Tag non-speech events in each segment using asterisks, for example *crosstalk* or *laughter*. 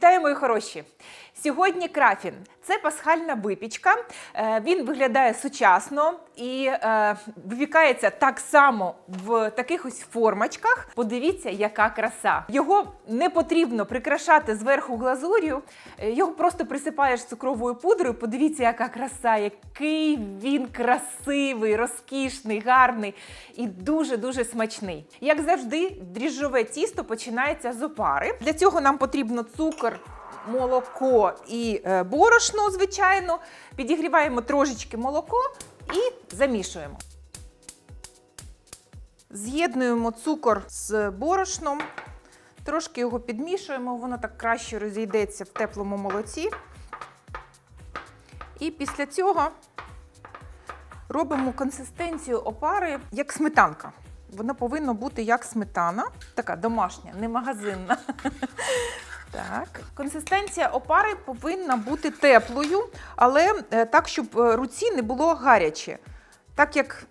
Вітаю, мої хороші! Сьогодні крафін. Це пасхальна випічка. Е, Він виглядає сучасно і е, випікається так само в таких ось формочках. Подивіться, яка краса. Його не потрібно прикрашати зверху глазур'ю, е, його просто присипаєш цукровою пудрою. Подивіться, яка краса, який він красивий, розкішний, гарний і дуже-дуже смачний. Як завжди, дріжджове тісто починається з опари. Для цього нам потрібно цукор, молоко і е, борошно, звичайно. Підігріваємо трошечки молоко і замішуємо. З'єднуємо цукор з борошном, трошки його підмішуємо, воно так краще розійдеться в теплому молоці. І після цього робимо консистенцію опари як сметанка. Вона повинна бути як сметана, така домашня, не магазинна. Так, консистенція опари повинна бути теплою, але е, так, щоб е, руці не було гаряче. Так як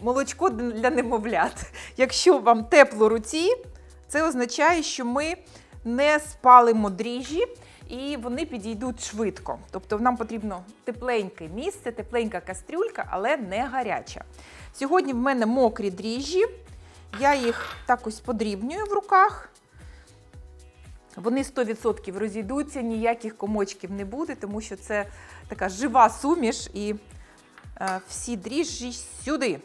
молочко для немовлят. *laughs* Якщо вам тепло руці, це означає, що ми не спалимо дріжджі і вони підійдуть швидко. Тобто нам потрібно тепленьке місце, тепленька кастрюлька, але не гаряча. Сьогодні в мене мокрі дріжджі. Я їх так ось подрібнюю в руках. Вони 100% розійдуться, ніяких комочків не буде, тому що це така жива суміш і е, всі дріжджі сюди.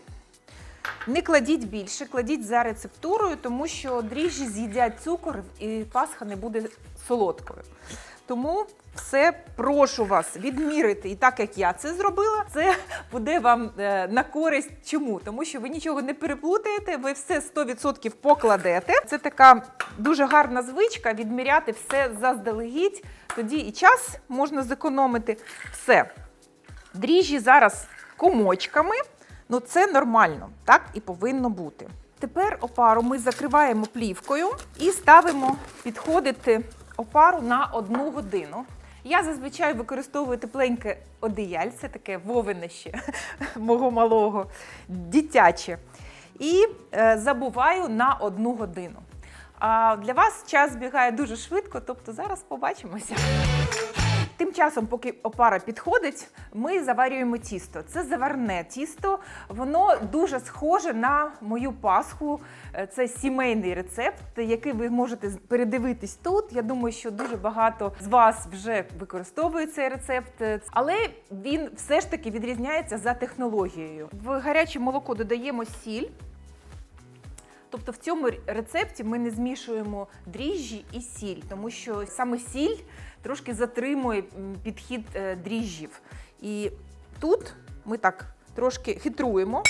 Не кладіть більше, кладіть за рецептурою, тому що дріжджі з'їдять цукор і пасха не буде солодкою. Тому все прошу вас відмірити. І так як я це зробила, це буде вам е, на користь. Чому? Тому що ви нічого не переплутаєте, ви все 100% покладете. Це така дуже гарна звичка відміряти все заздалегідь. Тоді і час можна зекономити. Все. Дріжджі зараз комочками. Ну, це нормально, так і повинно бути. Тепер опару ми закриваємо плівкою і ставимо підходити опару на одну годину. Я зазвичай використовую тепленьке одіяльце, таке вовине ще *laughs* мого малого, дитяче. І е, забуваю на одну годину. А для вас час збігає дуже швидко, тобто зараз побачимося. Тим часом, поки опара підходить, ми заварюємо тісто. Це заварне тісто, воно дуже схоже на мою пасху. Е, Це сімейний рецепт, який ви можете передивитись тут. Я думаю, що дуже багато з вас вже використовує цей рецепт, Е, але він все ж таки відрізняється за технологією. В гаряче молоко додаємо сіль. Тобто в цьому рецепті ми не змішуємо дріжджі і сіль, тому що саме сіль трошки затримує підхід е, дріжджів. І тут ми так трошки хитруємо.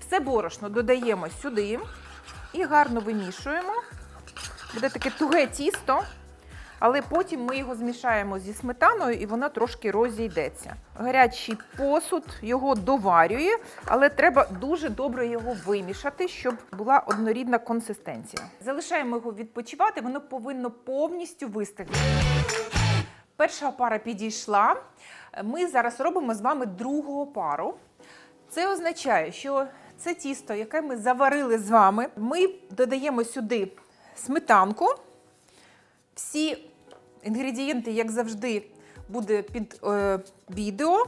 Все борошно додаємо сюди і гарно вимішуємо. Буде таке туге тісто, але потім ми його змішаємо зі сметаною і воно трошки розійдеться. Гарячий посуд його доварює, але треба дуже добре його вимішати, щоб була однорідна консистенція. Залишаємо його відпочивати, воно повинно повністю вистигнути. Перша пара підійшла. Ми зараз робимо з вами другу пару. Це означає, що це тісто, яке ми заварили з вами, ми додаємо сюди сметанку. Всі інгредієнти, як завжди, буде під е, відео.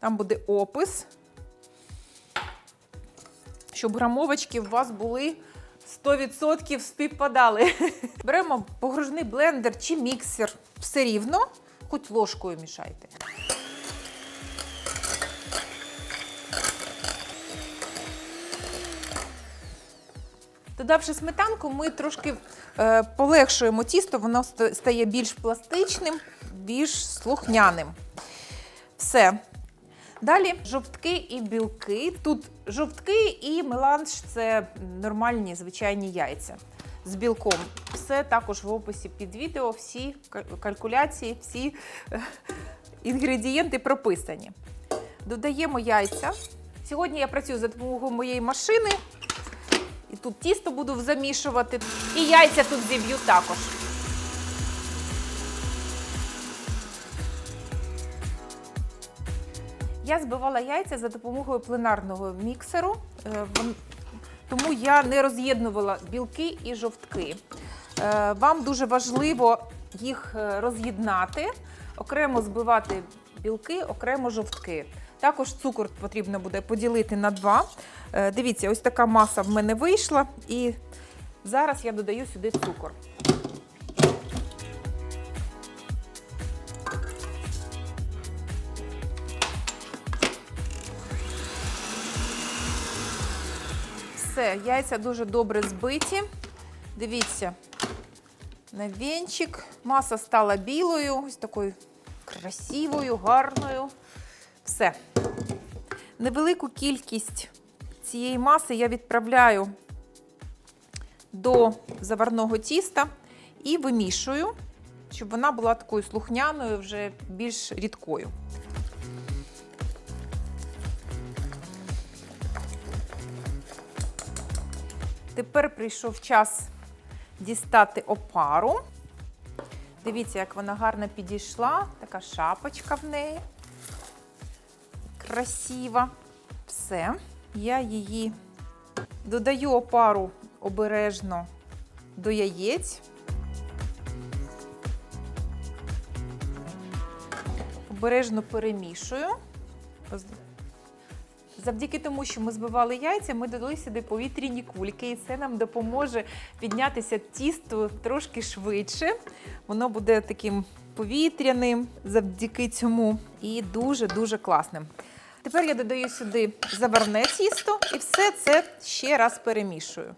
Там буде опис, щоб грамовочки у вас були 100% співпадали. *laughs* Беремо погружний блендер чи міксер все рівно, хоч ложкою мішайте. Додавши сметанку, ми трошки е, полегшуємо тісто, воно стає більш пластичним, більш слухняним. Все. Далі жовтки і білки. Тут жовтки і меланж це нормальні звичайні яйця з білком. Все також в описі під відео, всі калькуляції, всі е, інгредієнти прописані. Додаємо яйця. Сьогодні я працюю за допомогою моєї машини. І тут тісто буду замішувати. І яйця тут зіб'ю також. Я збивала яйця за допомогою пленарного міксеру, е, тому я не роз'єднувала білки і жовтки. Е, Вам дуже важливо їх е, роз'єднати, окремо збивати білки, окремо жовтки. Також цукор потрібно буде поділити на два. Е, Дивіться, ось така маса в мене вийшла, і зараз я додаю сюди цукор. Все, яйця дуже добре збиті. Дивіться, на вінчик. Маса стала білою, ось такою красивою, гарною. Все. Невелику кількість цієї маси я відправляю до заварного тіста і вимішую, щоб вона була такою слухняною, вже більш рідкою. Тепер прийшов час дістати опару. Дивіться, як вона гарно підійшла. Така шапочка в неї. Красива. Все. Я її додаю опару обережно до яєць. Обережно перемішую. Завдяки тому, що ми збивали яйця, ми додали сюди повітряні кульки, і це нам допоможе піднятися тісто трошки швидше. Воно буде таким повітряним завдяки цьому і дуже-дуже класним. Тепер я додаю сюди заварне тісто і все це ще раз перемішую.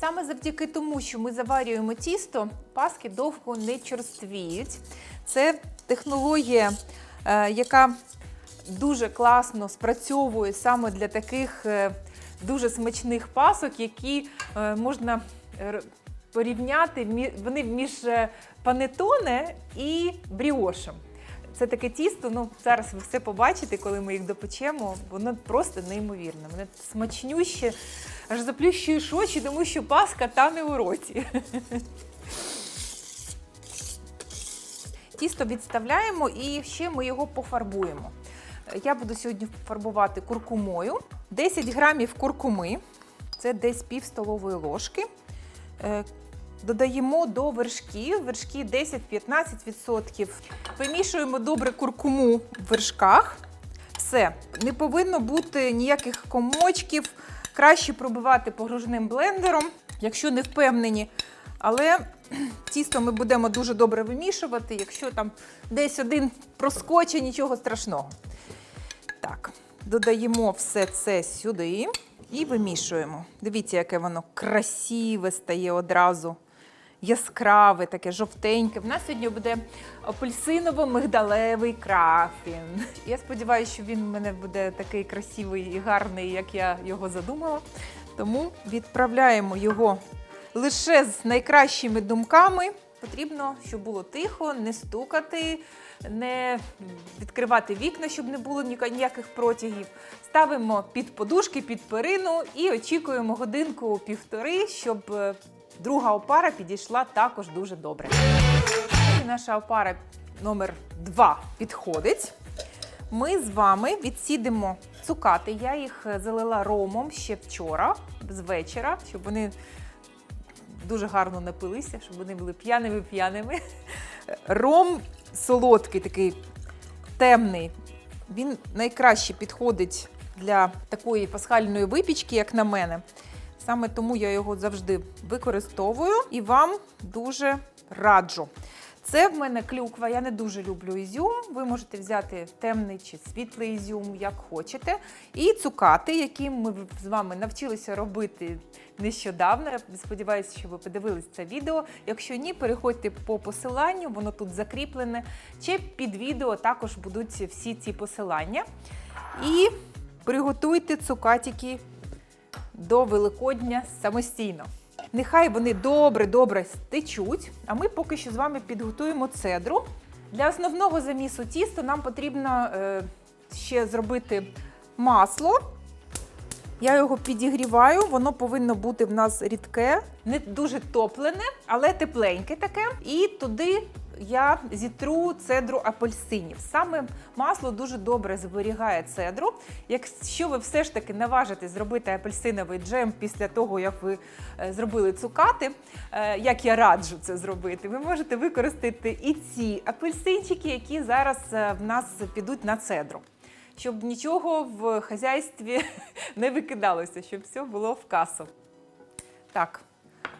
Саме завдяки тому, що ми заварюємо тісто, паски довго не черствіють. Це технологія, е, яка дуже класно спрацьовує саме для таких е, дуже смачних пасок, які е, можна порівняти. Вони між е, панетоне і бріошем. Це таке тісто, ну зараз ви все побачите, коли ми їх допечемо. Воно просто неймовірне. Воно смачнюще, аж заплющуєш очі, тому що паска тане у роті. Тісто відставляємо і ще ми його пофарбуємо. Я буду сьогодні фарбувати куркумою. 10 грамів куркуми, це десь пів столової ложки. Додаємо до вершків, вершки 10-15%. Вимішуємо добре куркуму в вершках. Все, не повинно бути ніяких комочків. Краще пробивати погружним блендером, якщо не впевнені. Але *clears throat* тісто ми будемо дуже добре вимішувати. Якщо там десь один проскоче, нічого страшного. Так, додаємо все це сюди і вимішуємо. Дивіться, яке воно красиве стає одразу. Яскраве, таке жовтеньке. В нас сьогодні буде апельсиново-мигдалевий крафін. Я сподіваюся, що він в мене буде такий красивий і гарний, як я його задумала. Тому відправляємо його лише з найкращими думками. Потрібно, щоб було тихо, не стукати, не відкривати вікна, щоб не було ніяких протягів. Ставимо під подушки, під перину і очікуємо годинку-півтори, щоб е, друга опара підійшла також дуже добре. І наша опара номер 2 підходить. Ми з вами відсідимо цукати. Я їх е, залила ромом ще вчора, з вечора, щоб вони дуже гарно напилися, щоб вони були п'яними-п'яними. Ром солодкий, такий темний. Він найкраще підходить для такої пасхальної випічки, як на мене. Саме тому я його завжди використовую і вам дуже раджу. Це в мене клюква, я не дуже люблю ізюм. Ви можете взяти темний чи світлий ізюм, як хочете. І цукати, які ми з вами навчилися робити нещодавно. Я сподіваюся, що ви подивились це відео. Якщо ні, переходьте по посиланню, воно тут закріплене. Чи під відео також будуть всі ці посилання. І приготуйте цукатики до Великодня самостійно. Нехай вони добре-добре стечуть, а ми поки що з вами підготуємо цедру. Для основного замісу тіста нам потрібно е, ще зробити масло. Я його підігріваю, воно повинно бути в нас рідке, не дуже топлене, але тепленьке таке. І туди я зітру цедру апельсинів. Саме масло дуже добре зберігає цедру. Якщо ви все ж таки наважитесь зробити апельсиновий джем після того, як ви е, зробили цукати, е, як я раджу це зробити, ви можете використати і ці апельсинчики, які зараз е, в нас підуть на цедру. Щоб нічого в хазяйстві *laughs* не викидалося, щоб все було в касу. Так,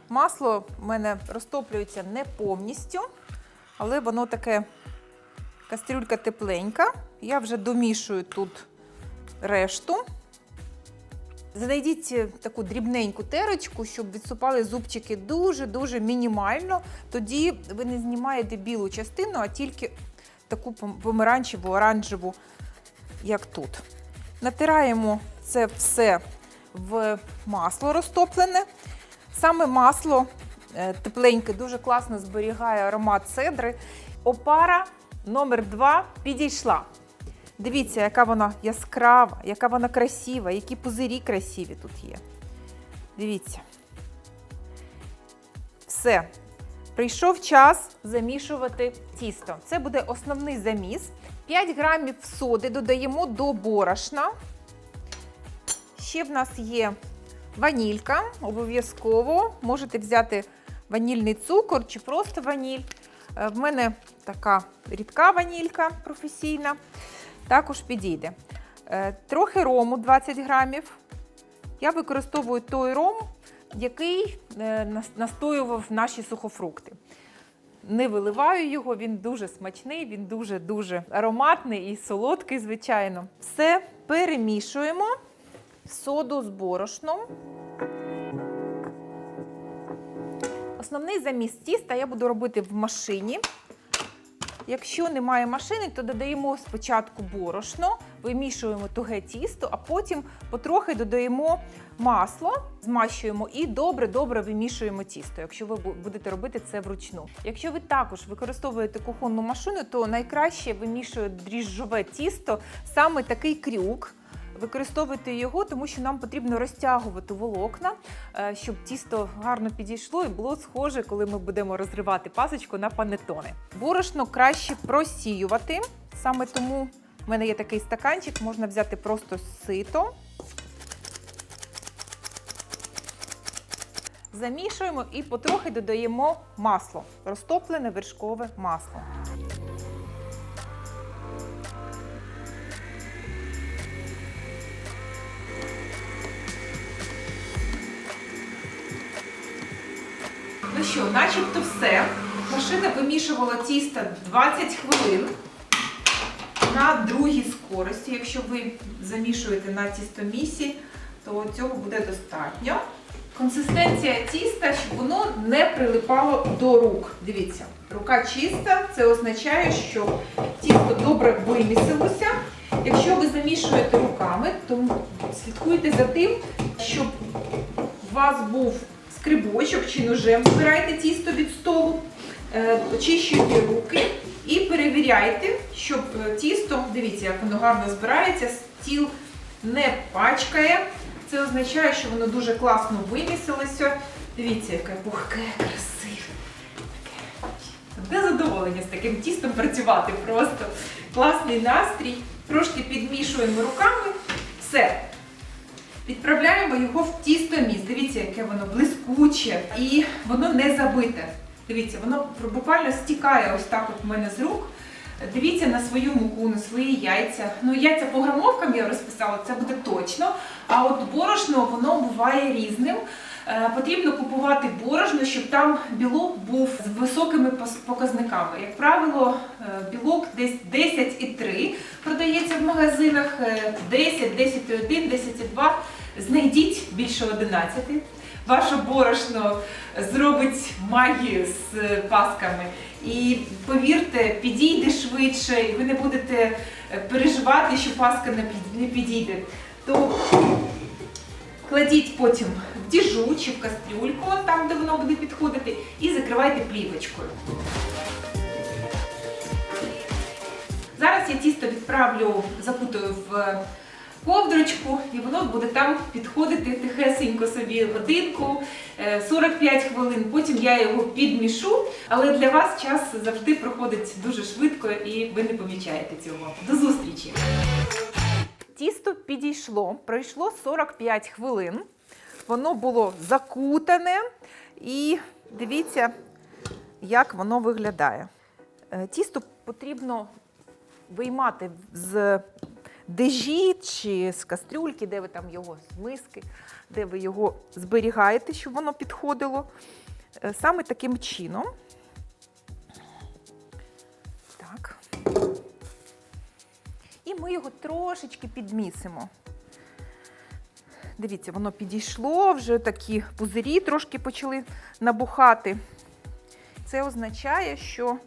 масло в мене розтоплюється не повністю, але воно таке кастрюлька тепленька. Я вже домішую тут решту. Знайдіть е, таку дрібненьку терочку, щоб відсупали зубчики дуже-дуже мінімально. Тоді ви не знімаєте білу частину, а тільки таку пом- помаранчеву, оранжеву, як тут. Натираємо це все в масло розтоплене. Саме масло тепленьке дуже класно зберігає аромат цедри. Опара номер 2 підійшла. Дивіться, яка вона яскрава, яка вона красива, які пузирі красиві тут є. Дивіться. Все. Прийшов час замішувати тісто. Це буде основний заміс. 5 грамів соди додаємо до борошна. Ще в нас є ванілька. Обов'язково можете взяти ванільний цукор чи просто ваніль. Е, В мене така рідка ванілька професійна. Також підійде. Е, Трохи рому 20 грамів. Я використовую той ром, який е, настоював наші сухофрукти. Не виливаю його, він дуже смачний, він дуже-дуже ароматний і солодкий, звичайно. Все перемішуємо соду з борошном. Основний заміс тіста я буду робити в машині. Якщо немає машини, то додаємо спочатку борошно, вимішуємо туге тісто, а потім потрохи додаємо масло, змащуємо і добре-добре вимішуємо тісто, якщо ви будете робити це вручну. Якщо ви також використовуєте кухонну машину, то найкраще вимішує дріжджове тісто саме такий крюк. Використовуйте його, тому що нам потрібно розтягувати волокна, е, щоб тісто гарно підійшло і було схоже, коли ми будемо розривати пасочку на панетони. Борошно краще просіювати. Саме тому в мене є такий стаканчик, можна взяти просто сито. Замішуємо і потрохи додаємо масло, розтоплене вершкове масло. Що, начебто все. Машина вимішувала тісто 20 хвилин на другій скорості. Якщо ви замішуєте на тістомісі, то цього буде достатньо. Консистенція тіста, щоб воно не прилипало до рук. Дивіться, рука чиста, це означає, що тісто добре вимісилося. Якщо ви замішуєте руками, то слідкуйте за тим, щоб у вас був скрибочок чи ножем збирайте тісто від столу, е, очищуйте руки і перевіряйте, щоб е, тісто, дивіться, як воно гарно збирається, стіл не пачкає. Це означає, що воно дуже класно вимісилося. Дивіться, яке пухке, красиве. Таке. Задоволення з таким тістом працювати просто. Класний настрій. Трошки підмішуємо руками. Все. Відправляємо його в тістоміс. Дивіться, яке воно блискуче і воно не забите. Дивіться, воно буквально стікає ось так от в мене з рук. Дивіться на свою муку, на свої яйця. Ну, яйця по грамовкам я розписала, це буде точно. А от борошно воно буває різним. Е, Потрібно купувати борошно, щоб там білок був з високими показниками. Як правило, е, білок десь 10,3 продається в магазинах, е, 10, 10,1, 10,2. Знайдіть більше 11. Ваше борошно зробить магію з е, пасками. І повірте, підійде швидше, і ви не будете переживати, що паска не підійде. То кладіть потім в діжу чи в кастрюльку, там де воно буде підходити, і закривайте плівочкою. Зараз я тісто відправлю, запутаю в ковдрочку, і воно буде там підходити тихесенько собі годинку, е, 45 хвилин. Потім я його підмішу. Але для вас час завжди проходить дуже швидко і ви не помічаєте цього. До зустрічі! Тісто підійшло, пройшло 45 хвилин. Воно було закутане і дивіться, як воно виглядає. Е, Тісто потрібно виймати з дежі чи з кастрюльки, де ви там його з миски, де ви його зберігаєте, щоб воно підходило. Е, Саме таким чином. І ми його трошечки підмісимо. Дивіться, воно підійшло, вже такі пузирі трошки почали набухати. Це означає, що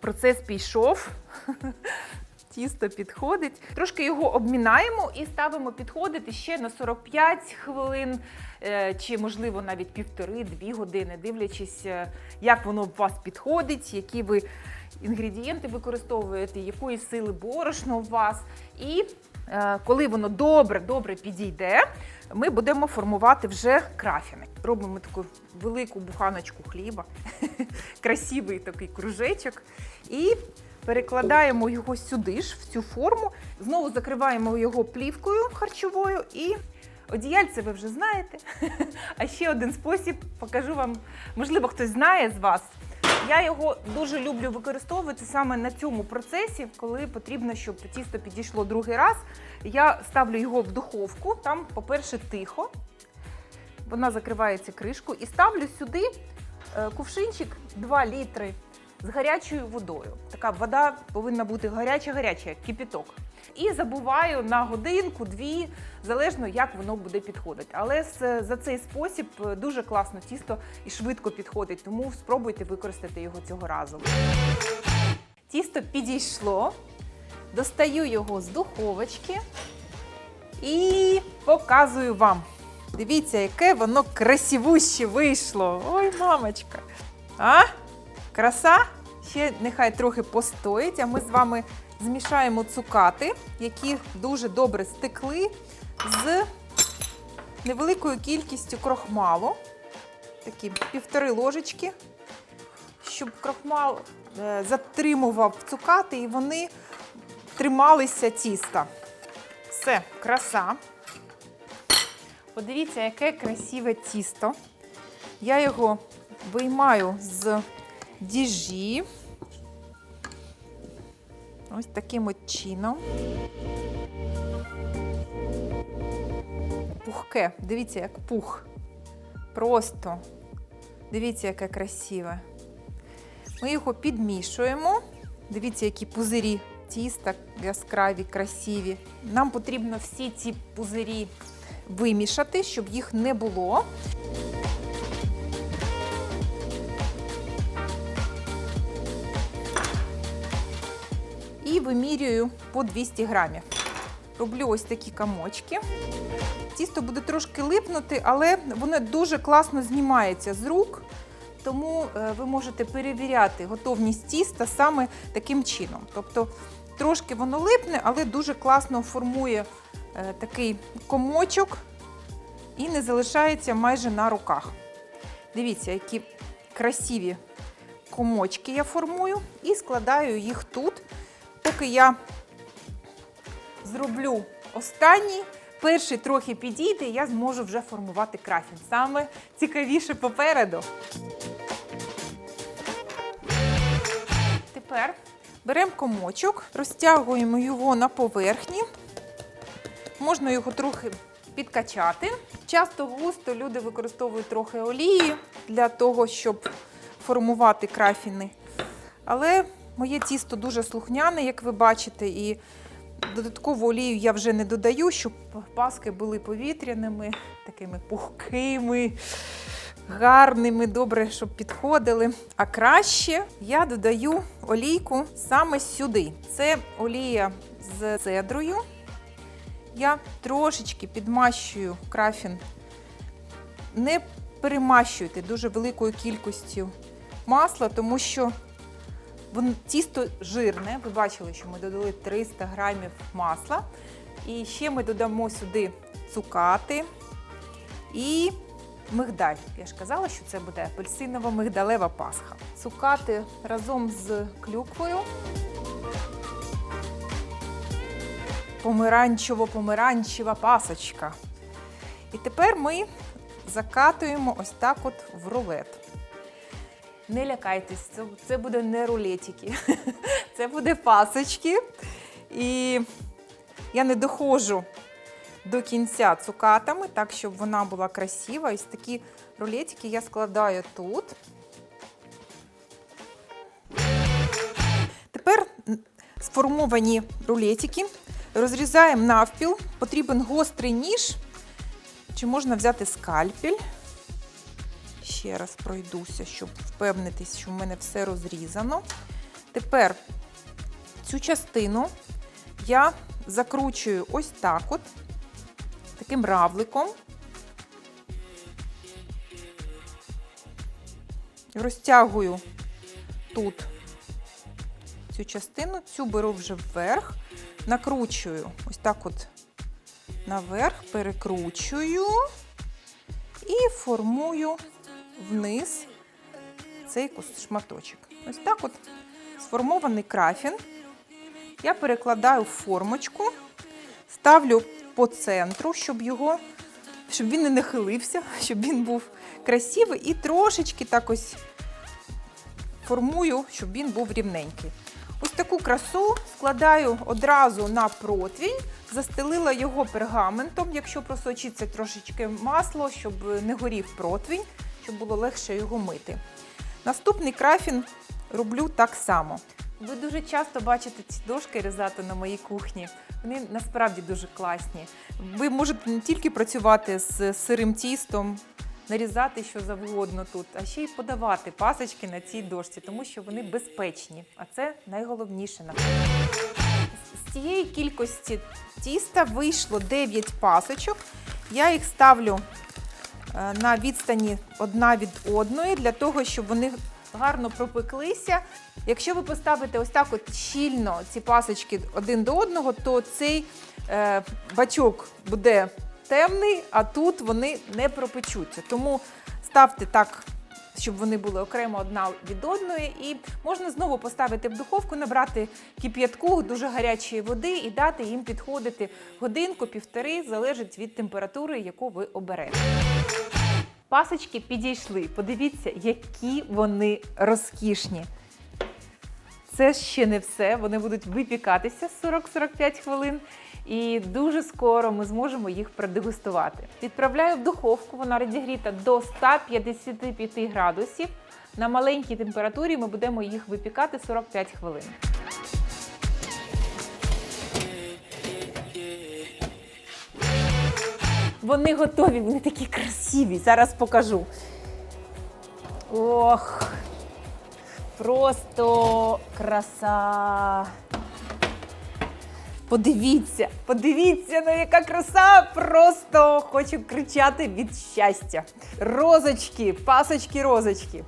процес пішов, *laughs* тісто підходить. Трошки його обмінаємо і ставимо підходити ще на 45 хвилин, е, чи, можливо, навіть півтори-дві години, дивлячись, е, як воно у вас підходить, які ви інгредієнти використовуєте, якої сили борошно у вас. І е, коли воно добре-добре підійде, ми будемо формувати вже крафіни. Робимо таку велику буханочку хліба, *laughs* красивий такий кружечок. І перекладаємо його сюди ж, в цю форму. Знову закриваємо його плівкою харчовою і. Одіяльце ви вже знаєте. *laughs* А ще один спосіб покажу вам, можливо, хтось знає з вас. Я його дуже люблю використовувати саме на цьому процесі, коли потрібно, щоб тісто підійшло другий раз. Я ставлю його в духовку, там, по-перше, тихо. Вона закривається кришкою і ставлю сюди е, кувшинчик 2 літри з гарячою водою. Така вода повинна бути гаряча-гаряча, як кипіток. І забуваю на годинку, дві, залежно як воно буде підходити. Але за цей спосіб е, дуже класно тісто і швидко підходить, тому спробуйте використати його цього разу. Тісто підійшло, достаю його з духовочки і показую вам. Дивіться, яке воно красивуще вийшло. Ой, мамочка. А? Краса? Ще нехай трохи постоїть, а ми з вами змішаємо цукати, які дуже добре стекли з невеликою кількістю крохмалу. Такі півтори ложечки, щоб крохмал е, затримував цукати і вони трималися тіста. Все, краса. Подивіться, яке красиве тісто. Я його виймаю з діжі. Ось таким от чином. Пухке. Дивіться, як пух. Просто. Дивіться, яке красиве. Ми його підмішуємо. Дивіться, які пузирі тіста яскраві, красиві. Нам потрібно всі ці пузирі вимішати, щоб їх не було. І вимірюю по 200 грамів. Роблю ось такі комочки. Тісто буде трошки липнути, але воно дуже класно знімається з рук. Тому е, ви можете перевіряти готовність тіста саме таким чином. Тобто трошки воно липне, але дуже класно формує е, такий комочок і не залишається майже на руках. Дивіться, які красиві комочки я формую і складаю їх тут. Поки я зроблю останній, перший трохи підійде, і я зможу вже формувати крафін. Саме цікавіше попереду. Тепер беремо комочок, розтягуємо його на поверхні. Можна його трохи підкачати. Часто густо люди використовують трохи олії для того, щоб формувати крафіни. Але моє тісто дуже слухняне, як ви бачите, і додаткову олію я вже не додаю, щоб паски були повітряними, такими пухкими, гарними, добре, щоб підходили. А краще я додаю олійку саме сюди. Це олія з цедрою. Я трошечки підмащую крафін. Не перемащуйте дуже великою кількістю масла, тому що Вон, тісто жирне. Ви бачили, що ми додали 300 грамів масла. І ще ми додамо сюди цукати і мигдаль. Я ж казала, що це буде апельсиново-мигдалева пасха. Цукати разом з клюквою. Помаранчево-помаранчева пасочка. І тепер ми закатуємо ось так от в рулет. Не лякайтесь, це, це буде не рулетики, *laughs* це буде пасочки. І я не доходжу до кінця цукатами, так, щоб вона була красива. Ось такі рулетики я складаю тут. Тепер сформовані рулетики розрізаємо навпіл. Потрібен гострий ніж. Чи можна взяти скальпель? Ще раз пройдуся, щоб впевнитись, що в мене все розрізано. Тепер цю частину я закручую ось так от, таким равликом. Розтягую тут цю частину, цю беру вже вверх, накручую ось так от наверх, перекручую і формую вниз цей шматочок. Ось так от сформований крафін. Я перекладаю в формочку, ставлю по центру, щоб його, щоб він не нахилився, *laughs* щоб він був красивий, і трошечки так ось формую, щоб він був рівненький. Ось таку красу складаю одразу на противінь, застелила його пергаментом, якщо просочиться трошечки масло, щоб не горів противінь, щоб було легше його мити. Наступний крафін роблю так само. Ви дуже часто бачите ці дошки різати на моїй кухні. Вони насправді дуже класні. Ви можете не тільки працювати з сирим тістом, нарізати що завгодно тут, а ще й подавати пасочки на цій дошці, тому що вони безпечні. А це найголовніше на з цієї кількості тіста вийшло 9 пасочок. Я їх ставлю на відстані одна від одної для того, щоб вони гарно пропеклися. Якщо ви поставите ось так от щільно ці пасочки один до одного, то цей е, бачок буде темний, а тут вони не пропечуться. Тому ставте так, щоб вони були окремо одна від одної. І можна знову поставити в духовку, набрати кип'ятку дуже гарячої води і дати їм підходити годинку-півтори, залежить від температури, яку ви оберете. Пасочки підійшли. Подивіться, які вони розкішні. Це ще не все. Вони будуть випікатися 40-45 хвилин. І дуже скоро ми зможемо їх продегустувати. Відправляю в духовку, вона розігріта до 155 градусів. На маленькій температурі ми будемо їх випікати 45 хвилин. Вони готові, вони такі красиві. Зараз покажу. Ох, просто краса. Подивіться, подивіться, ну яка краса! Просто хочу кричати від щастя. Розочки, пасочки, розочки.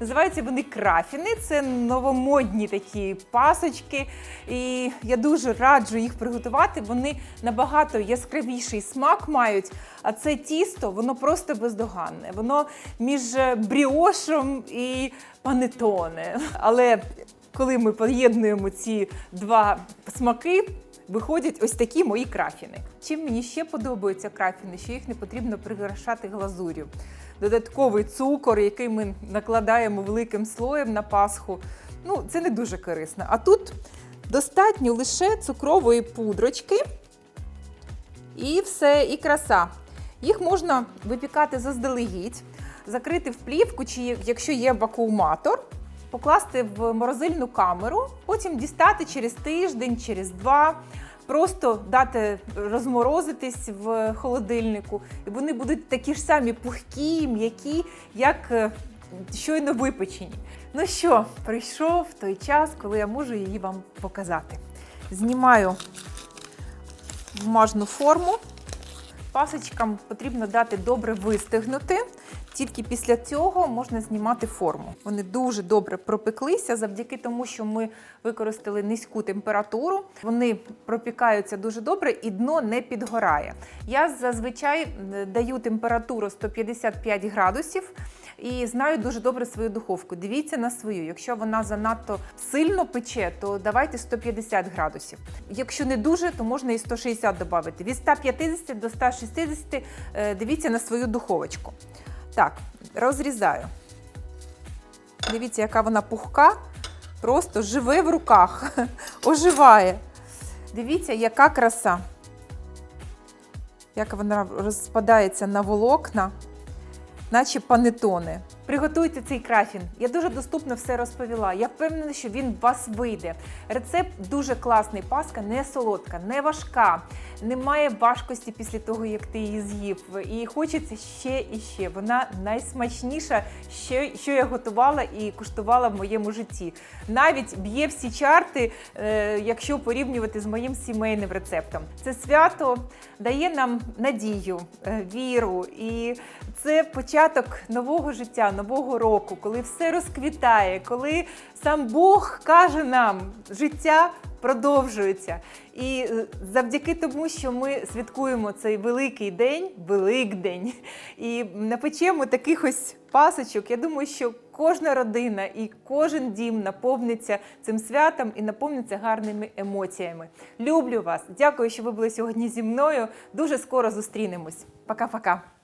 Називаються вони крафіни, це новомодні такі пасочки. І я дуже раджу їх приготувати. Вони набагато яскравіший смак мають. А це тісто, воно просто бездоганне. Воно між бріошем і панетоне. Але коли ми поєднуємо ці два смаки, виходять ось такі мої крафіни. Чим мені ще подобаються крафіни, що їх не потрібно прикрашати глазур'ю. Додатковий цукор, який ми накладаємо великим слоєм на пасху. Ну, це не дуже корисно. А тут достатньо лише цукрової пудрочки. І все, і краса. Їх можна випікати заздалегідь, закрити в плівку, чи якщо є вакууматор, покласти в морозильну камеру, потім дістати через тиждень, через два. Просто дати розморозитись в холодильнику, і вони будуть такі ж самі пухкі, м'які, як е, щойно випечені. Ну що, прийшов той час, коли я можу її вам показати. Знімаю бумажну форму. Пасочкам потрібно дати добре вистигнути. Тільки після цього можна знімати форму. Вони дуже добре пропеклися завдяки тому, що ми використали низьку температуру. Вони пропікаються дуже добре і дно не підгорає. Я зазвичай е, даю температуру 155 градусів. І знаю дуже добре свою духовку. Дивіться на свою. Якщо вона занадто сильно пече, то давайте 150 градусів. Якщо не дуже, то можна і 160 додати. Від 150 до 160 е, дивіться на свою духовочку. Так, розрізаю. Дивіться, яка вона пухка, просто живе в руках, *laughs* оживає. Дивіться, яка краса. Як вона розпадається на волокна наче панетони. Приготуйте цей крафін. Я дуже доступно все розповіла. Я впевнена, що він вас вийде. Рецепт дуже класний. Паска не солодка, не важка, немає важкості після того, як ти її з'їв. І хочеться ще і ще. Вона найсмачніша, що, я готувала і куштувала в моєму житті. Навіть б'є всі чарти, е, якщо порівнювати з моїм сімейним рецептом. Це свято дає нам надію, е, віру, і це початок нового життя, нового року, коли все розквітає, коли сам Бог каже нам, життя продовжується. І е, завдяки тому, що ми святкуємо цей великий день, Великдень, *laughs* і напечемо таких ось пасочок, я думаю, що кожна родина і кожен дім наповниться цим святом і наповниться гарними емоціями. Люблю вас! Дякую, що ви були сьогодні зі мною. Дуже скоро зустрінемось. Пока-пока.